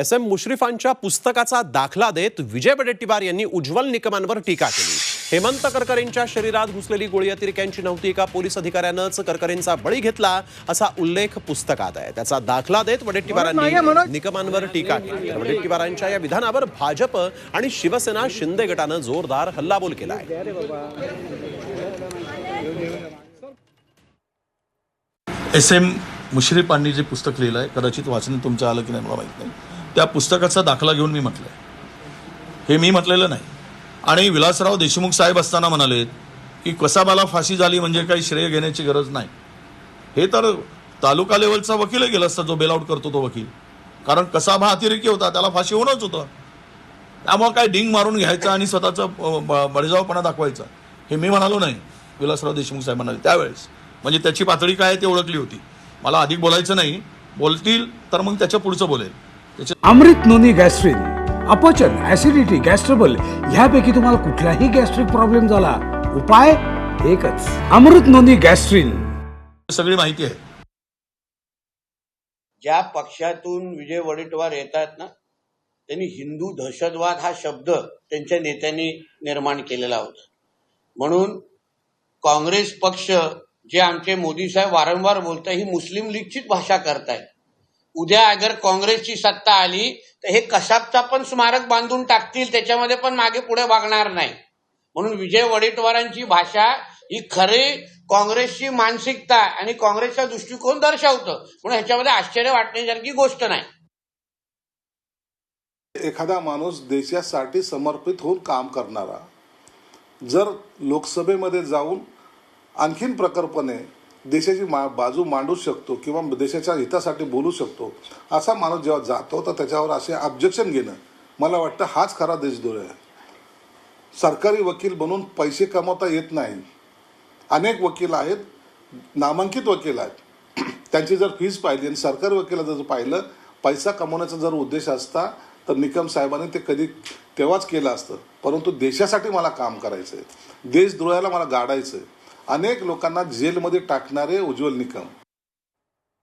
S M मुश्रीफांच्या पुस्तकाचा दाखला देत विजय वडेट्टीवार यांनी उज्ज्वल निकमांवर टीका केली. हेमंत करकरेंच्या शरीरात घुसलेली गोळी अतिरेक्यांची नव्हती एका पोलीस अधिकाऱ्यानंच करकरेंचा बळी घेतला असा उल्लेख पुस्तकात आहे. त्याचा दाखला देत वडेट्टीवारांनी निकमांवर टीका केली. तर वडेट्टीवारांच्या या विधानावर भाजप आणि शिवसेना शिंदे गटानं जोरदार हल्लाबोल केला आहे एस एम मुश्रीफांनी जे पुस्तक लिहिलं आहे कदाचित वाचन तुमचं आलं की नाही मला माहीत नाही. त्या पुस्तकाचा दाखला घेऊन मी म्हटलं हे मी म्हटलेलं नाही. आणि विलासराव देशमुख साहेब असताना म्हणाले की कसाबाला फाशी झाली म्हणजे काही श्रेय घेण्याची गरज नाही. हे तर तालुका लेवलचा वकीलही गेला असता जो बेलआउट करतो तो वकील. कारण कसाब अतिरेकी होता त्याला फाशी होणंच होतं. त्यामुळं काय डिंग मारून घ्यायचा आणि स्वतःचा ब- बळजावपणा दाखवायचा हे मी म्हणालो नाही विलासराव देशमुख साहेब म्हणाले. त्यावेळेस म्हणजे त्याची पातळी काय आहे ते ओळखली होती. मला अधिक बोलायचं नाही. बोलतील तर मग त्याच्या पुढचं बोलेल. अमृत नोनी गॅस्ट्रिन अपचन ऍसिडिटी गॅस्ट्रबल ह्यापैकी तुम्हाला कुठलाही गॅस्ट्रिक प्रॉब्लेम झाला उपाय एकच. Amrut Noni Gastrin. सगळी माहिती आहे. ज्या पक्षातून विजय वडेट्टीवार येत आहेत ना त्यांनी हिंदू दहशतवाद हा शब्द त्यांच्या नेत्यांनी निर्माण केलेला होता. म्हणून काँग्रेस पक्ष जे आमचे मोदी साहेब वारंवार बोलताय ही मुस्लिम लीगचीच भाषा करतायत. उद्या अगर काँग्रेसची सत्ता आली तर हे कसाबचा पण स्मारक बांधून टाकतील त्याच्यामध्ये पण मागे पुढे वागणार नाही. म्हणून विजय वडेट्टीवारांची भाषा ही खरी काँग्रेसची मानसिकता आणि काँग्रेसचा दृष्टिकोन दर्शवतं. म्हणून ह्याच्यामध्ये आश्चर्य वाटण्यासारखी गोष्ट नाही. एखादा माणूस देशासाठी समर्पित होऊन काम करणारा जर लोकसभेमध्ये जाऊन आणखीन प्रकल्पने देशाची मा बाजू मांडू शकतो किंवा देशाच्या हितासाठी बोलू शकतो असा माणूस जेव्हा जातो तर त्याच्यावर असे ऑब्जेक्शन घेणं मला वाटतं हाच खरा देशद्रोह आहे. सरकारी वकील बनून पैसे कमवता येत नाही. अनेक वकील आहेत नामांकित वकील आहेत. त्यांची जर फीज पाहिली आणि सरकारी वकिलाचं जर पाहिलं पैसा कमवण्याचा जर उद्देश असता तर निकम साहेबांनी ते कधी तेव्हाच केलं असतं. परंतु देशासाठी मला काम करायचं आहे देशद्रोहाला मला गाडायचं आहे अनेक लोकांना जेलमध्ये टाकणारे उज्ज्वल निकम.